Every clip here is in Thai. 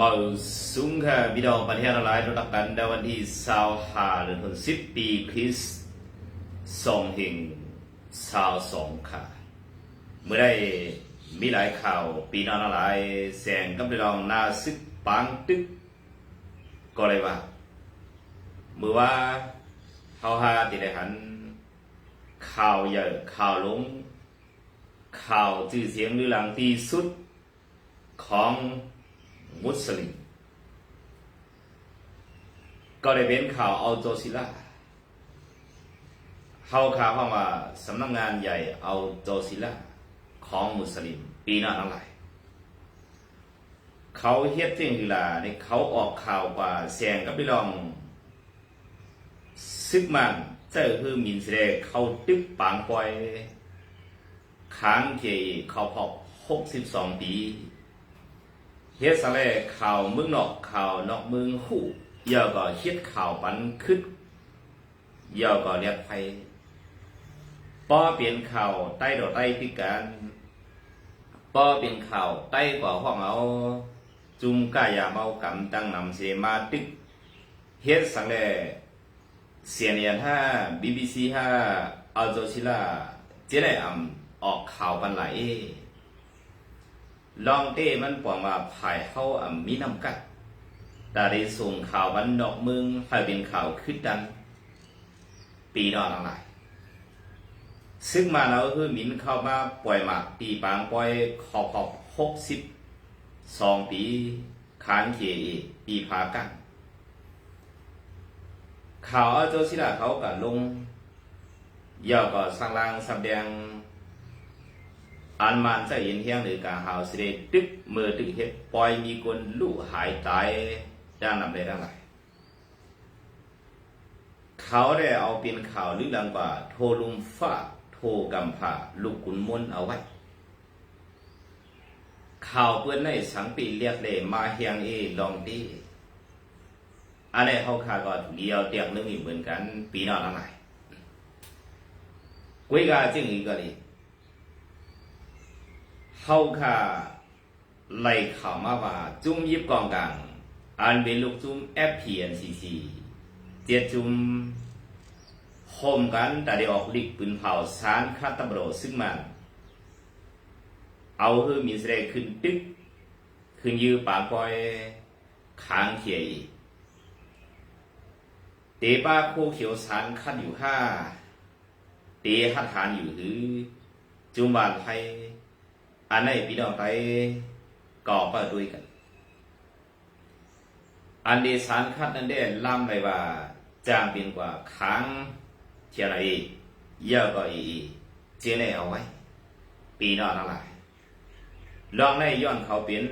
มาสูงค่ะพี่น้องประเทศอะไรรู้จักกันในวันที่สาวหาเดือนธันสิบปีคริสต์สองหิงสาวสองค่ะเมื่อได้มีหลายข่าวปีนอนอะไรแสงกับพี่น้องนาซึกปังตึกก็เลยว่าเมื่อว่าเขาหาติดได้หันข่าวใหญ่ข่าวลงข่าวชื่อเสียงหรือหลังที่สุดของ มุสลิม ก็ได้เป็นข่าวอัลโจซิล่าเข้าข่าวเข้ามาสำนักงานใหญ่อัลโจซิล่าของมุสลิม ปีหน้าอะไรเขาเฮ็ดเจียงกีฬาในเขาออกข่าวว่าแสงกับพี่รอง ซึกมันเจ้าคือมินเสดเขาตึกปางปอยค้างเกยเขาพอกหกสิบสองปี เฮ็ดสะเลข่าวเมืองนอกข่าวนอกเมืองหู้ยาวก็เฮ็ดข่าวปันขึ้นยาวก็เรียกไผป้อเปลี่ยนข่าวใต้ดอกใต้พิการป้อเปลี่ยนข่าวใต้กว่าห้องเอาจุมกายาเมากำตั้งนำเสมาตึกเฮ็ดสังเลเสียเนียนห้าบีบีซีห้าอัลโจชิล่าเจ๊ได้อำออกข่าวปันไหล ลองเต้มันปองว่าภายเข้าอ่ำมีน้ำกัดแต่ได้ส่งข่าววันดอกเมืองให้เป็นข่าวขึ้นดันปีนอนอะไรซึ่งมาแล้วคือมินเข้ามาปล่อยหมากตีปางปล่อยขอบขอบหกสิบสองปีขานเขยปีพากัน ข่าวอาโจซิลาเขาก็ลงยาวก็สร้างรางสำแดง อันมันจะเห็นเฮียงหรือการหาวสิเดตึกเมื่อตึกเฮ็ดปล่อยมีคนลู่หายตายด้านนำได้ทั้งหลายเขาได้เอาเป็นข่าวลึกลังกว่า โทลุมฟ้าโทรกำผาลูกขุนมนต์เอาไว้ ข่าวเพื่อนในสังปีเรียกเลยมาเฮียงเอลองดีอันนี้เขาขาก็เดียวเตียงนึงอีกเหมือนกัน ปีนอนทั้งหลายกุยกาจึงอีกก็ดี เขาค่ะไล่ข่าวมาว่า จุ้มยิบกองกลางอันเป็นลูกจุ้ม FPNCC เจ็ดจุ้มโฮมกันแต่ได้ออกลิกปืนเผาสารคาตาบโรซึ่งมันเอาคือมีแสดงขึ้นตึกขึ้นยือปากปอยค้างเขียอีกเตป้าโคเขียวสารคัดอยู่ห้าเตหัดฐานอยู่หรือจุมบานไทย อันไหนพี่น้องไปก่อปด้วยกัน อันเดสารคัดนั้นได้ล่ำไปว่าจางเป็นกว่าค้างเทียนอีเยอะก็อีเจเนเอาไว้ ปีนอนอะไรลองในย้อนเขาเป็น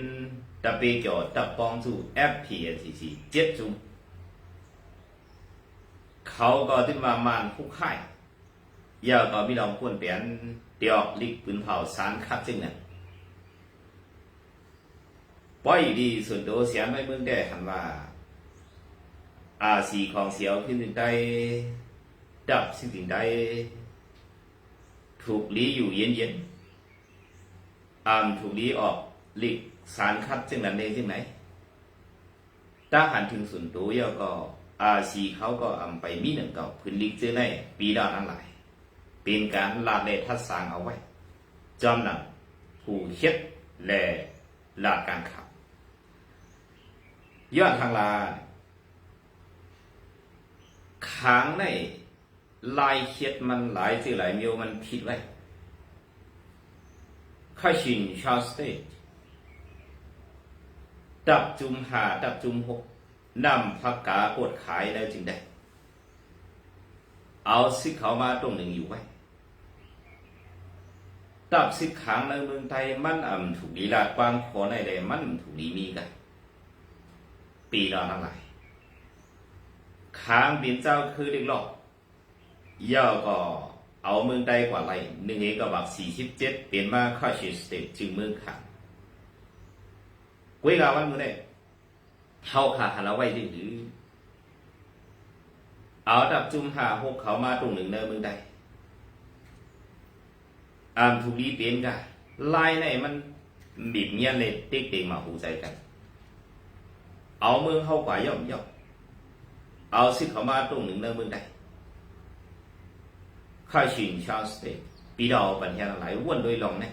ตะเปจอตะปองสู่ FPNCC เอสีเจ็ดจุมเขาก็ถึงมามานคุกข่ยเยอะก็พี่น้องควรเปลี่ยนเดียวลิกปืนเผาสารคัดจึงเนี่ย ป้อยดีส่วนตัวเสียไม่เมืองได้หันว่าอาสีของเสียวขึ้นถึงได้ดับสิ่งถึงได้ถูกลีอยู่เย็นเย็นๆอามถูกลีออกหลีกสารคัดจึงนั้นเองจึงไหนถ้าหันถึงส่วนตัวเยาก็อาสีเขาก็อำไปมีหนึ่งเก่าพื้นลิกเจอในปีดาวนั้นหลาย เป็นการลาดเลทัดสางเอาไว้ จอมหนังผู้เฮ็ดและลาดการขับ ย้อนทางลาค้างในลายเขียดมันหลายจื่อหลายมีวมันผิดไว้ข้าชินชาวสเตทดับจุมหาดับจุมหกนำพักกากดขายแล้วจึงได้ เอาสิเขามาตรงหนึ่งอยู่ไว้ดับสิขางในเมืองไทยมันอ่ำถูกดีลาดกว้างขอในใดมันถูกดีมีกัน ปีละทั้งหลายค้างบินเจ้าคือเล็กหลอกย่อก็เอาเมืองใดกว่าไรหนึ่งเอกบักสี่สิบเจ็ดเปลี่ยนมาข้าชิสเตจึงเมืองขังกุยกาวันมือได้เท่าขาหันเอาไว้ดื้อเอาดับจุมหาหกเขามาตรงหนึ่งเนอเมืองใดอามถูกดีเปลี่ยนกันลายไหนมันบีบเงี้ยเลยเต็กเต็งมาหูใจกัน เอาเมืองเข้ากว่าย่อมย่อมเอาสิเขามาตรงหนึ่งในเมืองใดข้าชิงชาวสเตปีดาวปัญญาหลายวนโดยลองเนี่ย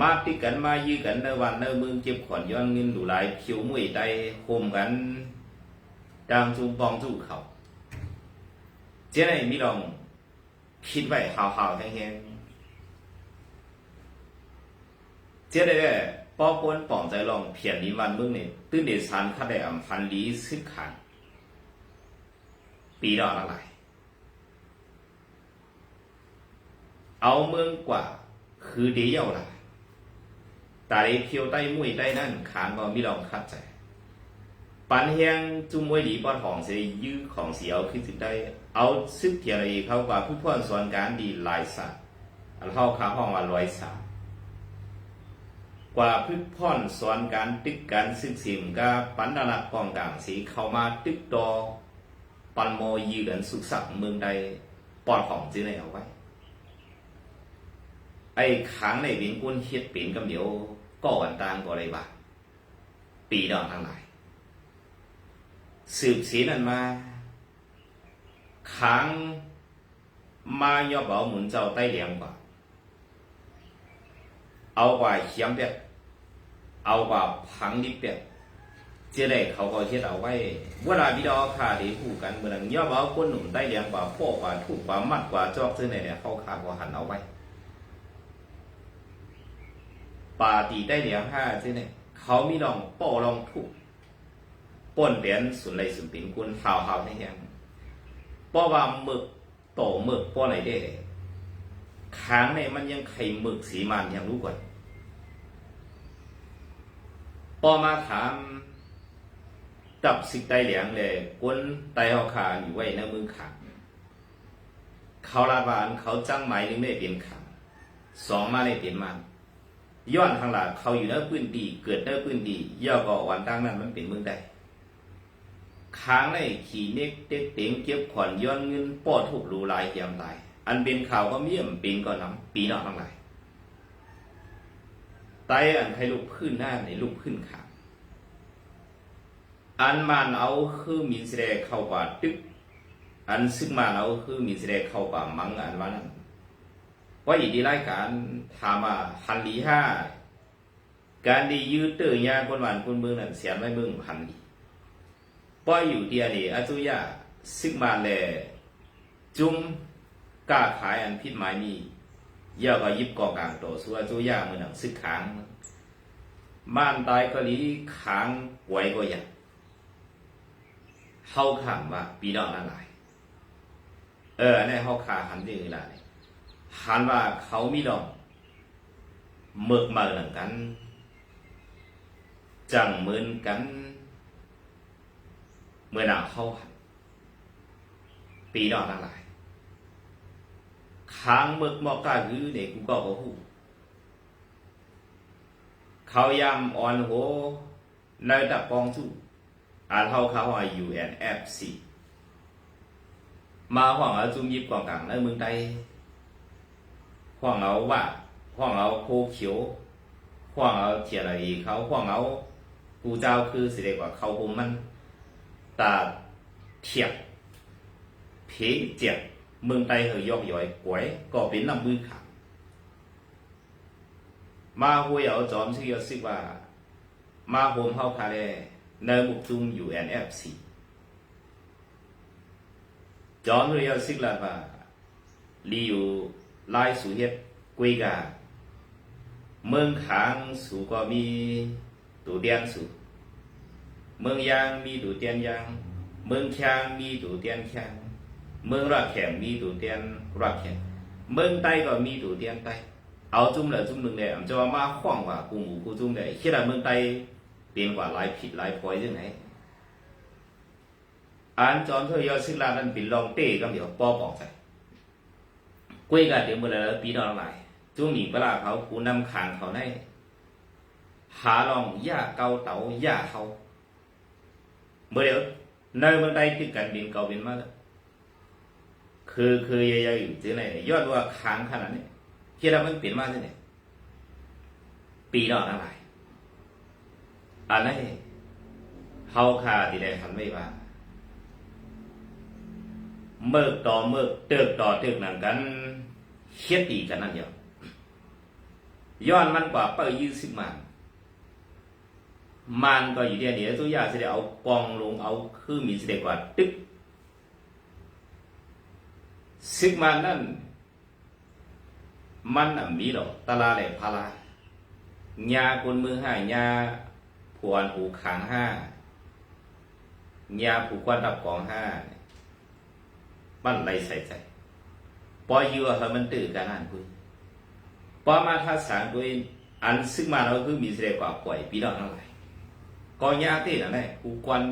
มาติกันมายื้อกันในวันในเมืองเจ็บขอนย้อนเงินดูหลายผิวมวยใจโคมกันดังจูบองจูเขาเจ้าไหนมีลองคิดไว้หาวๆแห้งๆเจ้าได้ ป้อปวนป่องใจลองเพียนนี้วันเมืองนี่ยตื้นเดชานคัดได้อำพันลีซึกขันปีดอกอะไรเอาเมืองกว่า คือเดียวล่ะแต่ไอ้เพียวใต้มวยใต้นั่นขานก็มีลองคัดใจปันเฮียงจุมวยหลีปอทองเสียยื้อของเสียวคือสิได้ เอาซึกเทียรีเข้ากว่าผู้พ่อนสอนการดีลายสัตว์อันเข้าขาห้องว่าร้อยสาม กว่าพึ่งพ่อนสอนการตึกการซึกสิมก็ปันดาลักกองกลางสีเข้ามาตึกดอปันโมยืนสุขสักดิ์เมืองใดปอดของจื้อในเอาไว้ ไอ้ขังในวินกุนเฮ็ดเป็นกำเดียวก็วันตางก็อะไรบ้าปีดอนทั้งหลาย สืบสีนั่นมาขังมายอเอาหมุนเจ้าใต้เหลียงกว่า เอากว่าเขียมเปียก เอากว่าพังนิดเปียกเจ๊ได้เขาก็เฮ็ดเอาไว้เวลาพี่ดอขาดีคู่กันเมื่อนั้นย่อมเอาคนหนุ่มใต้เลียงกว่าพ่อกว่าถูกกว่ามัดกว่าจอกซึ่งในเนี่ยเขาขาดกว่าหันเอาไว้ป่าตีได้เลียงห้าซึ่งเนี่ยเขามีลองป้อลองถูกป้นเปลี่ยนสุนไรสุนปินกุนหาวหาวในแหงป้อว่าหมึกโตหมึกป้อไหนได้ค้างในมันยังไข่หมึกสีมันยังรู้ก่อน ป้อมาถามกับสิกไตเหลียงเลยกุนไตเฮาคาอยู่ไว้ในมือขังเขาลาบานเขาจ้างหมายหนึ่งได้เป็นขังสองมาได้เป็นมันย้อนทางหลังเขาอยู่ในพื้นดี เกิดในพื้นดีย่อก็วันตั้งนั้นมันเป็นเมืองใดค้างในขี่เน็กเต็กเต็งเก็บขอนย้อนเงินปอดถูกรูลายเหียมลาย อันเป็นข่าวก็เมี่ยมเป็นก็น้ำปีนอกทั้งหลาย ไตอันใครลูกพื้นหน้าในลูกพื้นขาอันมันเอาคือมินแสดงเข้าป่าตึก อันซึ่งมันเอาคือมินแสดงเข้าป่ามังอันว่านั้นว่าอีกดีรายการถามว่าหันดีห้าการดียืดเตอยาคนหวานคนเมืองนั่นเสียไม่เมืองหันดีป้อยอยู่เดียนี่อาจุยาซึกมาแลจุ้มกล้าขายอันพิษหมายนี้ ย่าก็ยิบกองกลางโตสัวอาจุยาเมือหนังซึกขางม่านตายก็ลีขางไว้ก็ยากเฮาขำว่าปีดอกนั่นหลายเออในเฮาขาหันดีล่ะหันว่าเขามีดอกเมือกมาหลังกัน จังเหมือนกัน เมื่อหนาเข้าหันปีดอกทั้งหลาย ค้างเมึกมอกาหรือเนี่ยกูก็บ่ฮู้เขายำอ่อนโหในตะกองสู้อาเท่าเขาอายุแอนแอฟซีมาห่วงเอาจุ่มยิบกองกลางในเมืองไทยห่วงเอาว่าห่วงเอาโคเขียวห่วงเอาเทียอะไรเขาห่วงเอากูเจ้าคือสิเดกว่าเขาผมมันตาเทียบเพเจียบ เมืองไตเหยยอกย่อยกวยก็เป็นน้ำมือขามาหัวเอาจอมชื่อสิว่า มาโฮมเฮาคาเลในบุกจุม UNFC จอมเรียสิกลาว่าลีอยู่ลายสูเฮ็ดกุยกาเมืองขางสูก็มีตูเตียนสูเมืองยางมีตูเตียนยาง เมืองแขงมีตูเตียนแขง เมืองรักแข็งมีตูเตียนรักแข็งเมืองใต้ก็มีตูเตียนใต้เอาจุ่มเลยจุ่มหนึ่งเลยอำจะว่ามาขว้างกว่ากูหมูกูจุ่มเลยคิดว่าเมืองใต้เปลี่ยนกว่าหลายผิดหลายพลอยยังไงอันจอนเธอยอสิลานั้นเป็นลองเต้ก็เดี๋ยวป้อบอกใจ quê cả tiếng một là bí đó lại chú mình có là เขา cú năm kháng เขาในหาลองย่าเกาเต๋าย่าเขาเมื่อเดี๋ยวในเมืองใดที่กันบินเกาบินมาแล้ว คือคือยอะๆอยู่ที่ไหนยอดว่าค้างขนาดนี้ที่เรามันเปลี่ยนมาที่ไหนปีดอกอะไรอันนี้เฮาคาที่ได้หันไว้ว่าเมิกต่อเมิกเติกต่อเติกนั่นกันเฮ็ดตีกันนั่นเดียวย้อนมันกว่าเปิ้ยี่สิบมันมันก็อยู่เดียวเดียวตัวยาสิได้เอากองลงเอาคือมีสิได้กว่าตึก สิกมันนั่น มันน่ะมีดอกตะลาแหลพาลายาคนมือห้ายาผวนหูขางห้ายาผูกควันดับกองห้ามันไรใส่ใจปอยัวเขามันตื่นกันอ่านคุยปอมาทัศสารคุยอันซึ่งมาเราคือมีเสด็จกว่าป่วยปีดอกทั้งหลายกอยาตีนั่นแหละกูกวน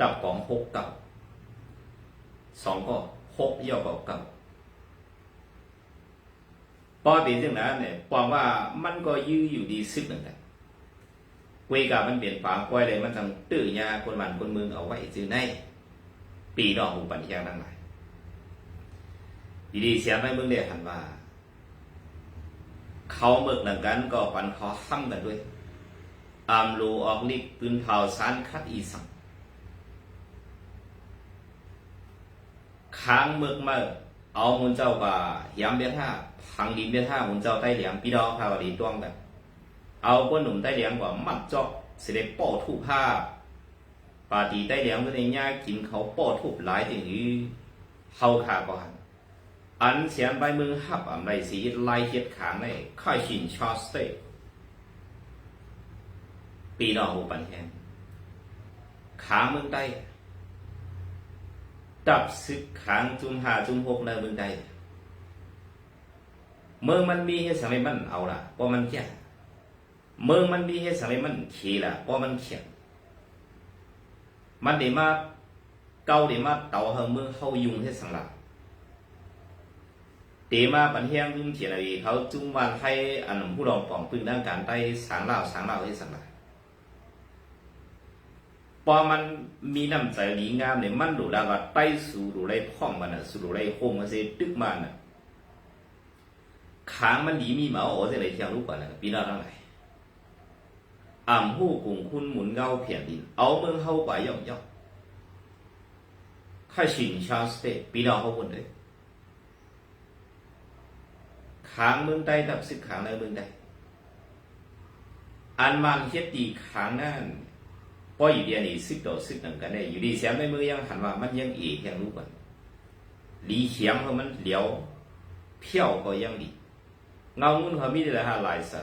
ดับกองหกเก่า สองก็หกย่อเก่าเก่าปอเป็นจังนั้นเนี่ยปอว่ามันก็ยื้ออยู่ดีซึกหนึ่งแต่คุยกับมันเปลี่ยนฝางกล้วยเลยมันต้องตื้อยาคนมันคนเมืองเอาไว้จือในปีดอกหูปัญญาทั้งหลายดีๆเสียงไม่เบิ่งเดียหันว่า เขาเบิกหนังกันก็ปันเขาห้ำกันด้วยอามรูออกลิกปืนเผาสารคัดอีสัง ค้างเมือกมาเอามุนเจ้าว่าเหียมเบียท่าพังดินเบียท่ามุนเจ้าใต้เหลียงพี่ดอกพาวดีต้วงแบบเอาคนหนุ่มใต้เหลียงกว่ามัดจอกเสด็จป้อทูผ้าปาตีได้เหลียงก็ในย่ากินเขาป้อทุบหลายถึงนี้เฮาขาก่อนอันเสียนใบมือหับอ่ำไรสีลายเฮ็ดขางในค่อยชินชอสเตปีดอกหูปันแหงขาเมืองใต้ ดับซึกขางจุมหาจุมหกในเมืองใดเมืองมันมีให้สมัยมันเอาล่ะเพราะมันแก่เมืองมันมีให้สมัยมันขี่ล่ะเพราะมันเขียนมัน để mà câu để mà tàu hơn mưa hậu dùng hết sẵn là để mà bản hiang dung chỉ là vì เขาจุ่มวันให้อันผู้รองปองปืนด้านการได้สางเหล่าสางเหล่าให้สั่งละ พอมันมีน้ำใจดีงามเนี่ยมันดูแล้วก็ใต้สู่ดูไรพ่องมันอะสู่ดูไรโฮมมันเสียตึกมันอะขางมันดีมีหมาโอ้จะไรเที่ยวรู้ก่อนนะปีหน้าทั้งหลายอ่ำหู้กุ่งคุณหมุนเงาเพียนดิน เอาเมืองเฮากว่าย่อมย่อมข้าชินชาสเตปีนอเขาคนเลยขางเมืองใดดับสึกขางในเมืองใดอันมันเฮ็ดดีขางนั่น พออยู่เดียนี่ซึกต่อซึกหนึ่งกันได้ อยู่ดีเสียงในมือยังหันว่ามันยังเอกยังรู้ก่อนหลีเฉียงเขามันเหลียวเพี้ยวก็ยังดีเงามุนเขามีแต่ละหลายสั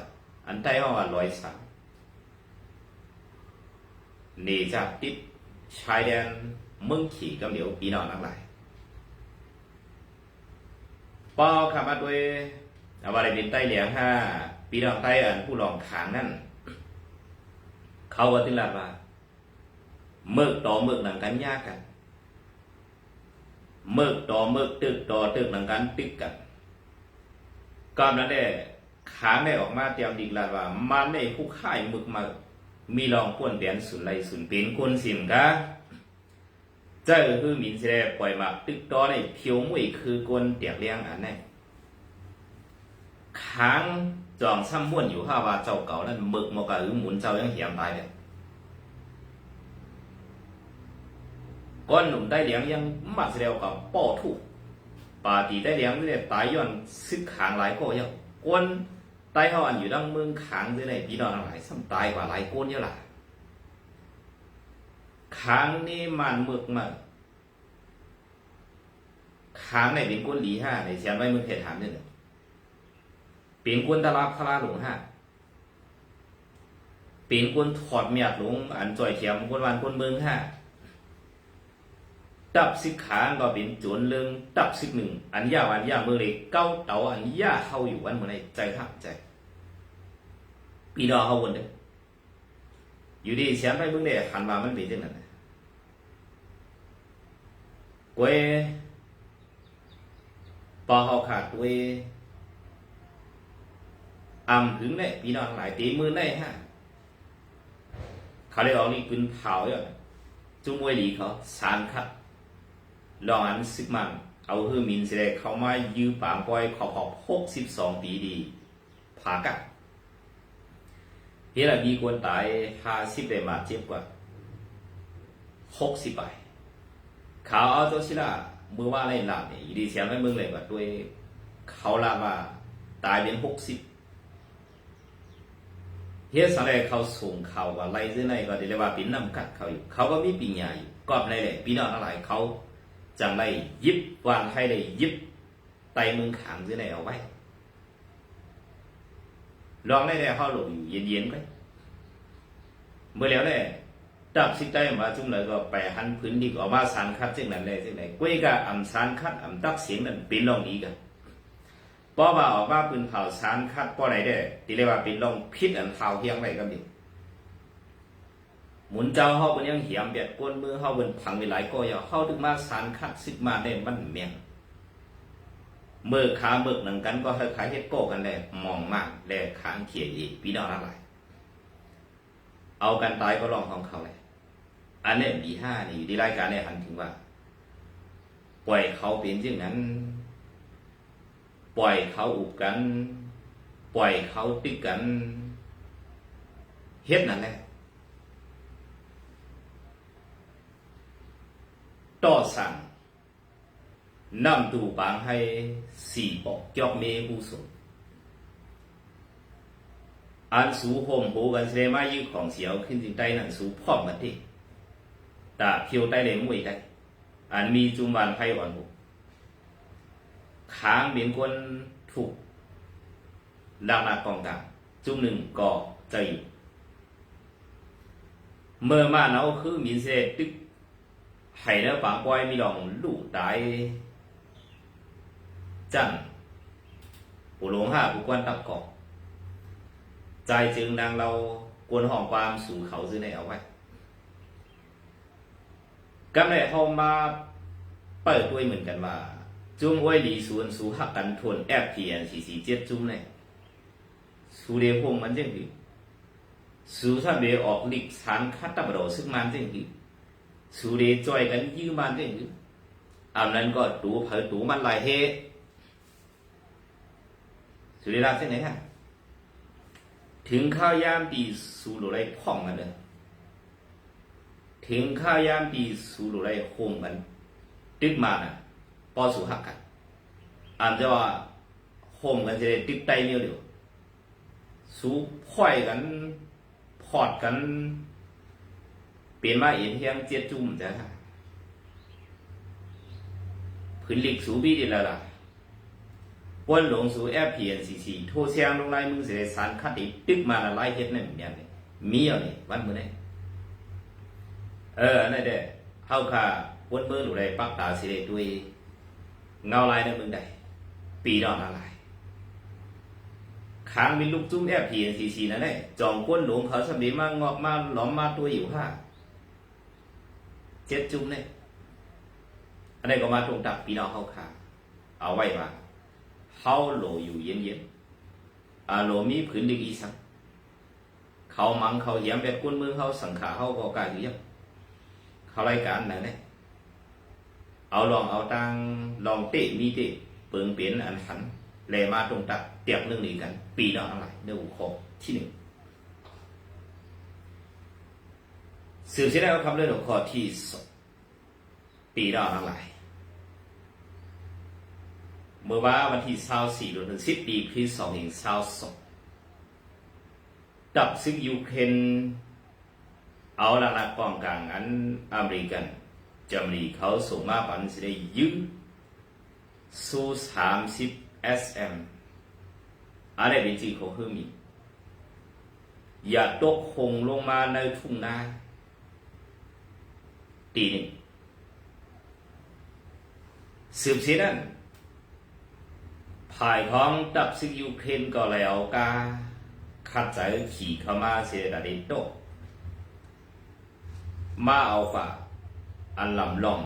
อันใต้เขาว่าร้อยสามหนีจากติดชายแดนเมืองขี่กำเดียวปีนอนทั้งหลายปอขับมาด้วยอาว่าได้เป็นใต้เหลียงห้าปีนอนใต้อันผู้ลองขางนั่น เขาก็ติลาดว่า เมิกต่อเมิกหนังกันยากกัน เมิกต่อเมิกตึกต่อตึกหนังกันตึกกันก่อนนั้นเนี่ยขางได้ออกมาเตรียมดีกลาว่ามันได้ผู้ค่ายมึกมามีลองควรเปลี่ยนสุนไลสุนเป็นคนสิมกะเจ้าคือมินเสดปล่อยมาตึกตอในเพียวมวยคือกวนเตียกเลี้ยงอันนั้นค้างจองซ้ำม้วนอยู่ห้าว่าเจ้าเก่านั้นมึกมกะหรือหมุนเจ้ายังเหี่ยมตายเลย ก้อนหนุ่มได้เลี้ยงยังมาเสียกับป้อถูกปาตีได้เลี้ยงเนี่ยตายย้อนซึกขางหลายก็ยังกวน tai họ anh อยู่ดังเมืองขาง dưới này bí đòn lại xong tai quả lại côn như là ขางนี่มันเมือกมาขางในเป็นก้นหลีห้าในเสียนไว้มึงเขตถามเนี่ยเป็นก้นตะลาพลาหลงห้าเป็นก้นถอดเมียดหลงอันจ่อยเขียมก้นวันก้นเมืองห้า ตับสิกขาก็เป็นจวนเรื่องตับสิกหนึ่งอันยาวันยาเมื่อเลยเก้าเต๋าอันยาเข้าอยู่วันเมื่อไรใจหักใจปีดอเข้าวนเด้ออยู่ดีเสียงไปเบิ่งเด้หันมามันเป็นจังนั้นกวยปอเขาขาดกวยอำถึงได้ปีน้องหลายตีมือได้ฮะเขาได้ออกนี่ปืนเผาอยู่จุ้มวยหลีเขาสารคัด ลองอันซึกมันเอาฮือมินเสดเขามายื้อปางปล่อยขอบขอบหกสิบสองปีดีผากัดเฮละมีคนตายห้าสิบได้มาเจ็บกว่าหกสิบไปขาวเอาตัวชิละเมื่อว่าอะไรหลับเนี่ยอีดีเสียงให้มึงเลยว่าด้วยเขาลาว่าตายเป็นหกสิบเฮ็ดสังเลยเขาส่งเขาว่าไรซึ่งไหนก็เรียกว่าป็นน้ำกัดเขาอยู่ เขาก็มีปัญญาอยู่กอบในแหละพี่น้องทั้งหลายเขา จังไรยิบวางให้เลยยิบไตมึงขังซึ่ไหนเอาไว้ลองได้แต่เขาหลงอยู่เย็นๆไปเมื่อแล้วแหละดับสิได้มาจุ่มเลยก็ไปหันพื้นที่ออกมาสารคัดจึงนั้นเลยจึงไหนกุ้ยกับอ่ำสารคัดอ่ำตักเสียงนั้นเป็นลองนี้กันเพราะว่าออกมาพื้นเผาสารคัดเพราะไหนได้ที่เรียกว่าเป็นลองพิษอันเผาเฮียงไรก็ดี หมุนเจ้าเขาเป็นยังเหี่ยมเบียดก้นมือเขาเป็นพังไปหลายก็อย่าเขาถึงมาสารคัดซึกมาได้มันเมียงเมื่อขาเบิกหนังกันก็ให้ขายเฮ็ดโก้กันแหละมองมากแลขางเขียอีกพี่น้องทั้งหลายเอากันตายก็ลองของเขาเลยอันนี้บีห้านี่อยู่ที่รายการเนี่ยหันถึงว่า ปล่อยเขาเป็นเช่นนั้น ปล่อยเขาอุบกัน ปล่อยเขาติดกัน เฮ็ดนั่นแหละ ต่อสั่งนำตูปางให้สี่ปอกจอกเมหูสมอันสูโฮมโหกันเสมายืของเสียวขึ้นจิงใต้นั่นสูพร้อมกันดิตาเพียวใต้เลยมวยได้ อันมีจุมวันไพ่อ่อนหูค้างเป็นคนถูกลากนากองกลางจุมหนึ่งก่อใจอยู่เมื่อมาเนาคือมินเซตึก ให้แล้วปางปอยมีลองลูกตายจังปูหลงห้าปูกวนตับกอกใจจึงนางเรากวนหองความสู่เขาซื้อในเอาไว้กำเนิดห้องมาเปิดด้วยเหมือนกันว่า จุ้งไว้หลีส่วนสู่หักกันทวนแอบเพียนสี่สี่เจ็ดจุ้งเนี่ยสูเดียวงมันจังคือสู่ถ้าเบออกลิกสารคัดตับเราซึ่งมันจังคือ สูเดียจอยกันยื้อมันจังคืออันนั้นก็ตูเผยตูมันหลายเฮสุริราชเส้นไหนฮะถึงข้าวยามปีสูหลุไรพ่องกันเลยถึงข้าวยามปีสูหลุไรโฮมกัน ตึกมาน่ะปอสูหักกันอันจะว่าโฮมกันจะได้ตึกไตเนี่ยเดียว สูพ่อยกัน พอดกัน เปลี่ยนมาเอ็นเฮียงเจ็ดจุ่มจ้ะพื้นหลิกสูบีดีแล้วล่ะวนหลงสู่แอปเพียนสีสีโทรเสียงลงไล่มึงเสียสารคัดอีกตึกมาละไล่เฮ็ดนั่นเนี่ยนี่มีเอานี่วันมื้อนี้เออนั่นเด้เฮาค่ะวนเบิ่งหรือไรปักตาสิได้ด้วยเงาลายในมึงได้ปีดอนอะไรค้างมีลูกจุ้มแอบเพียนสีสีนั่นแหละจองก้นหลงเขาสมีมางอกมาหลอมมาตัวอยู่ห้า เจ็ดจุ้มเนี่ยอันนี้ก็มาตรงตักปีน้องเขาค่ะเอาไว้ว่าเฮาโหลอยู่เย็นเย็นๆอาโหลมีผืนดิกอีสังเขามังเขาเหี่ยมแบบกุ้นมือเขาสังขาเขาก็กล้าอยู่ยังเขารายการไหนเนี่ยเอาลองเอาตังลองเตะมีเตะเปิงเปลี่ยนอันหันแลมาตรงตักเตียบเรื่องนี้กัน ปีน้อนอะไรเนื้อหัวข้อที่หนึ่ง สืบเสียได้ว่าคำเรื่องหัวข้อที่สองปีนอนอะไรเมื่อว่าวันที่24เดือนสิบปีคริสต์สองพันสองสองดับซึกยูเครนเอาละนะกองกลางอันอเมริกันจามีเขาส่งมาปันสิได้ยื้อสู้สามสิบ SM อะไรเป็นจริงของคือมี อย่าตกคงลงมาในทุ่งนา ตีนึ่งสืบเสียนั้นภายของดับซึกยูเครนก็แล้วกาขัดใจขี่เข้ามาเสียดาดิโตมาเอาฝ่าอันลำลอง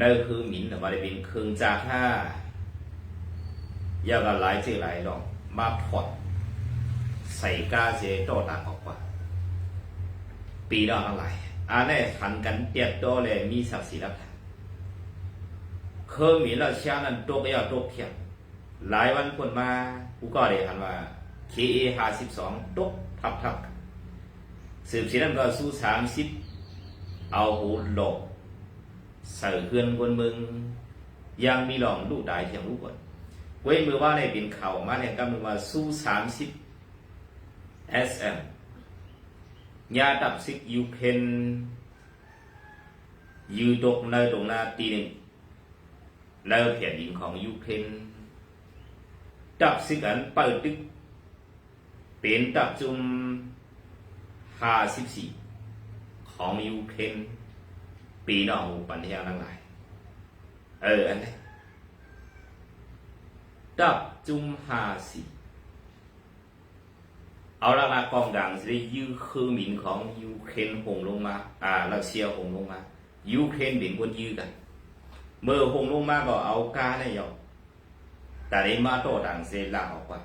นั่นคือมินว่าได้เป็นเครื่องจาท่ายาก็หลายเจหลายลอง มาถอดใส่กาเจโตต่างออกกว่า ปีดอกอะไรอันนี้หันกันเตียดโตเลยมีศักดิ์ศรีแล้วเคย มีแล้วเช้านั้นโตก็ยาโตเพียงหลายวันคนมากูก็ได้หันว่า KA ห้าสิบสองตกทับทับสืบเสียนั้นก็สู้สามสิบเอาหูหลบใส่เพื่อนคนมืองยังมีหลองลูกได้เทียงลูกก่อนเว้นมือว่าในเป็นเข่ามาเนี่ยก็มือว่าสู้สามสิบ SM ยาดับซิกยูเพนยูตกในตรงนาตีหนึ่งแล้วแผ่นดินของยูเพนดับซิกอันเปิดตึกเป็นดับจุมห้าสิบสี่ของยูเพนปีนองปันเทียงทั้งหลาย เออ อันนี้ดับจุมห้าสี่ เอาละละกองกลางจะได้ยื้อคือหมินของยูเครนหงลงมา อ่ารัสเซียหงลงมายูเครนเป็นคนยื้อกัน เมื่อหงลงมาก็เอากาได้ยอมแต่ได้มาโตต่างเซลาออกว่า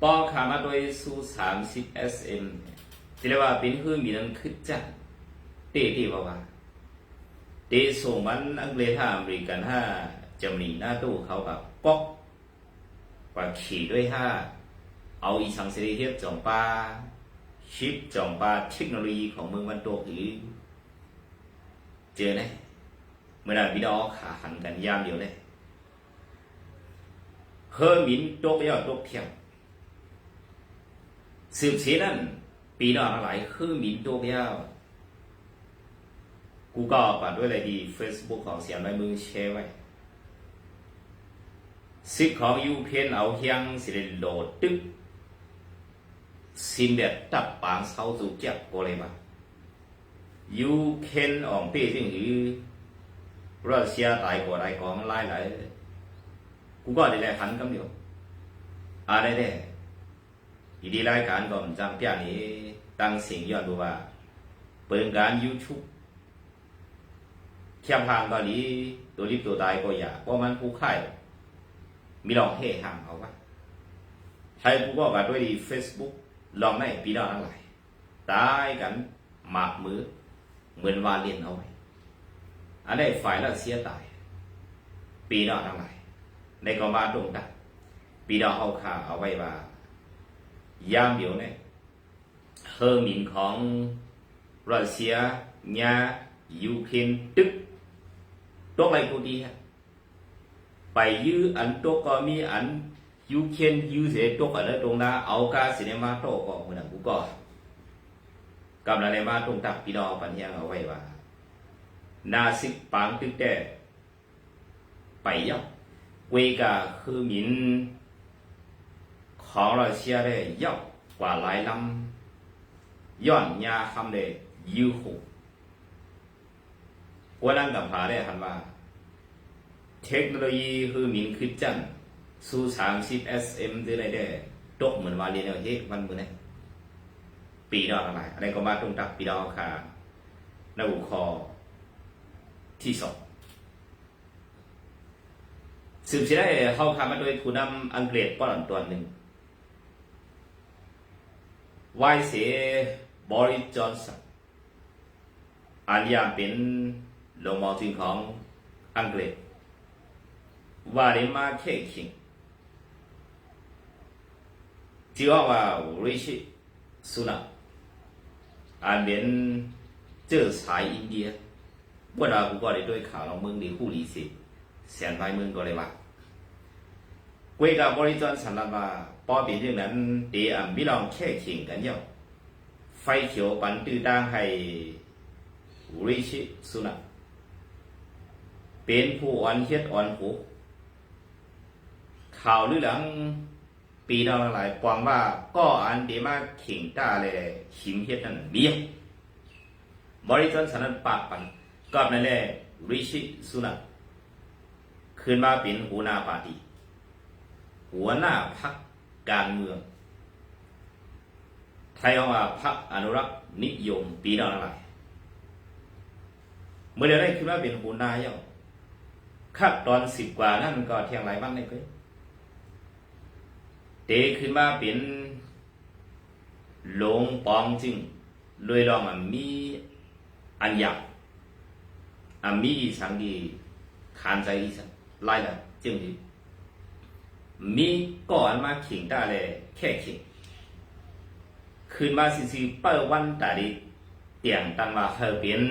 ปอขามาโดยสูสามสิบเอสเอ็มที่เรียกว่าเป็นคือมินนั้นคือจัดเตะที่ว่าว่าเตะส่งมันอังกฤษห้าอเมริกันห้าจะมีหน้าตู้เขาแบบป๊อกกว่าขี่ด้วยห้า เอาอีสังเสรีเทียบจองปาชิปจองปาเทคโนโลยีของเมืองวันโตหรือเจอไหมเมื่อนั้นพี่น้องขาหันกันยามเดียวเลยเฮอมินโตกยอดตกเทียมสืบเสียนั่นปีน้องอะไรเฮอมินโตกยาวกูก็ปัดด้วยอะไรดี Facebook ของเสียงในมือแชร์ไว้สิทธิ์ของยูเพนเอาเฮียงสิได้โหลดตึ๊ก 신데 딱 방사우도 짝 보레마 유켄 엉 베이징 유 러시아 다이고 다이고 라이 라이 국가 내래 간 겁니다 아래래 이리 라이 간 검장 뺨이 당신 연구와 번간 유튜브 เทียมทางเกาหลีตัวริบตัวตายก็อย่าเพราะมันผู้ไข่มีลองเฮ่ห่างเขาว่าไทยผู้บอกว่าด้วยดีเฟซบุ๊ก ลองได้ปีน้องทั้งหลายตายกันหมากมือเหมือนวาเลียนเอาไว้อันได้ฝ่ายรัสเซียตายปีน้องทั้งหลายในก็มาตรงกันปีน้องเอาข่าเอาไว้ว่ายามเดียวเนี่ยเฮอร์มินของรัสเซียญายูเครนตึกตกอะไรกูดีฮะไปยื้ออันตกก็มีอัน you can use it ตกอะไรตรงนั้นเอากาสิเนมาโตก็เหมือนกูก็กำลังในมาตรงตักพี่น้องปัญญาเอาไว้ว่านาซิปังตึกแต่ไปย่อเวกาคือมินของเราเชียร์ได้ย่อกว่าหลายลำย้อนยาคำเลยยูหูวันนั้นกับพาได้หันว่าเทคโนโลยีคือมินคือจัน สู้สามสิบ SM หรืออะไรได้ตกเหมือนวาเรียนเอาเฮ้วันมือเนี่ปีดอกอะไรอะไรก็มาตรงตักปีดอกค่ะนาบุคอที่สองสืบเสียได้เข้าคำมาโดยผู้นำอังกฤษป้อนตัวหนึ่งไวเสบริจอนสันอันยามเป็นลงมอถึงของอังกฤษว่าได้มาแค่คิง 只要话瑞士苏纳啊连这才อินเดียว่าเรากูก็ได้ด้วยข่าวเราเมืองดีคู่ลีสิเสียนไปเมืองก็เลยว่าเวกับบริจอนสำหรับว่าปอปีเรื่องนั้นเดียมพี่น้องแค่ขิงกันเยอะไฟเขียวปันตื้อดังให้ริชิสุนัขเป็นผู้อ่อนเฮ็ดอ่อนหูข่าวหรือหลัง ปีเราหลายความว่าก็อันดีมากขิงตาเลยหิมเฮ็ดนั่นเบี้ยบริจนสนันปากปันก็นั่นแหละริชิสุนัขขึ้นมาเป็นหัวหน้าปาร์ตี้หัวหน้าพักการเมือง ไทยเอาว่าพักอนุรักษ์นิยมปีเราหลายเมื่อได้ขึ้นมาเป็นหัวหน้าเย่อขั้นตอนสิบกว่านั่นก็เที่ยงหลายวันเลยก็ เตขึ้นมาเป็นหลงปองจึงเลยลองอะมีอันยักอะมีสังกีขานใจอีสังไล่ละจึงดีมีก่อนมาขิงได้เลยแค่ขิงคืนมาสิสิเปิดวันตาดิเตียงตั้งว่าเฮาเป็น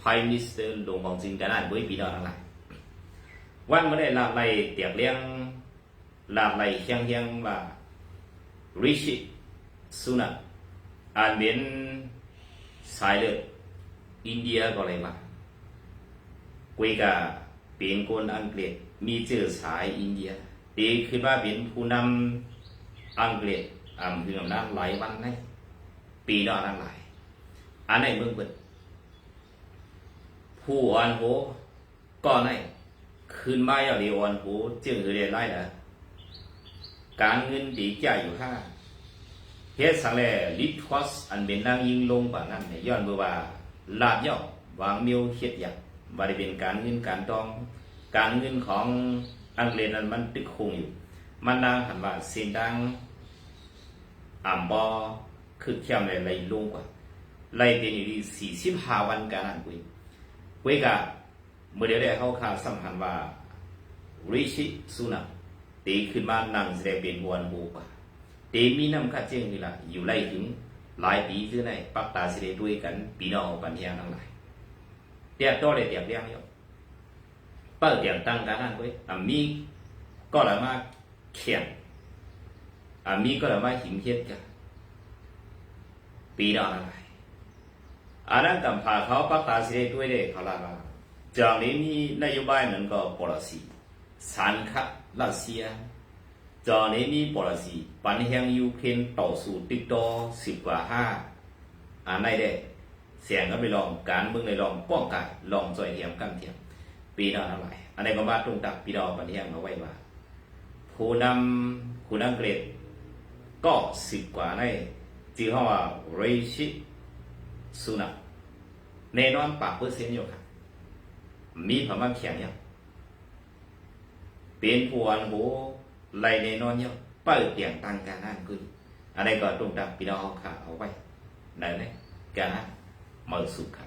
Prime Minister หลวงของจิงกันนั่นบ่ปีนองทั้งหลายวันบ่ได้ลาไล่เตียกเลี้ยง ลาไล่เฮียงเฮียงว่า Rishi Sunak อ่านเป็นสายเลือดอินเดียก็เลยว่ากุยกาเป็นคนอังกฤษมีเชื้อสายอินเดียตีคิดว่าเป็นผู้นำอังกฤษอ่าถึงอำนาจหลายวันในปีนอนั้นหลายอันในเมืองเปิดผู้อ่อนโหก็ในคืนมาอย่างดีอ่อนโหจึงเรียนไล่ละ การเงินดีจ่ายอยู่ห้าเฮ็ดสังแลลิทอสอันเป็นนางยิงลงป่านั้นเนี่ยย้อนเบื่อว่าลาดย่อวางเมียวเฮ็ดอยากบ่ได้เป็นการเงินการตอง การเงินของอังกฤษนั้นมันตึกคงอยู่ มันนางหันว่าเสียงดังอ่ำบอคือเข้มเลยไหลลงกว่าไหลเป็นอยู่ที่45วันการนั้นกุยกุยกะเมื่อเดี๋ยวได้เข้าข่าวสัมพันธ์ว่าริชิสุนัก ตีขึ้นมานั่งแสดงเป็นหวนบูกว่าเตมีน้ำคัดเจงนี่ละอยู่ไล่ถึงหลายปีที่ไหนปักตาเสิได้ด้วยกันปีน้องปัญญาทั้งหลายเตียบต่อเลยเตียบเลี้ยงอยู่เปิดเตียงตั้งกันนั่นไว้อะมีก็ละมาเขียนอะมีก็ละมาหิมเฮ็ดกันปีน้องทั้งหลายอันนั้นกำพาเขาปักตาเสิได้ด้วยเด้เขาละว่าจากนี้มีนโยบายนั้นก็ policy สันคัรั สเซียจอนี้มีปรสีปันแหงยูเครนต่อสู้ติดต่อสิบกว่าห้าอ่านได้ได้เสียงก็ไปลองการเมืองในลองป้องกันลองจอยเทียมกันเทียม ปีนอเท่าไหร่อันนี้ก็มาตรงตักปีดอปันแหงมาไว้ว่าผู้นำผู้นำเกรดก็สิบกว่าในจีห้อว่าเรชิสุนักแน่นอนปากเปอร์เซ็นต์อยู่ครับมีพม่าแข็งยัง เป็นผู้อันโหไล่ในนอนเยอะเปิดเตียงตังการนั่นขึ้นอะไรก็ตรงดับพี่น้องขาเอาไว้ไหนไหนการนั่นมาสุข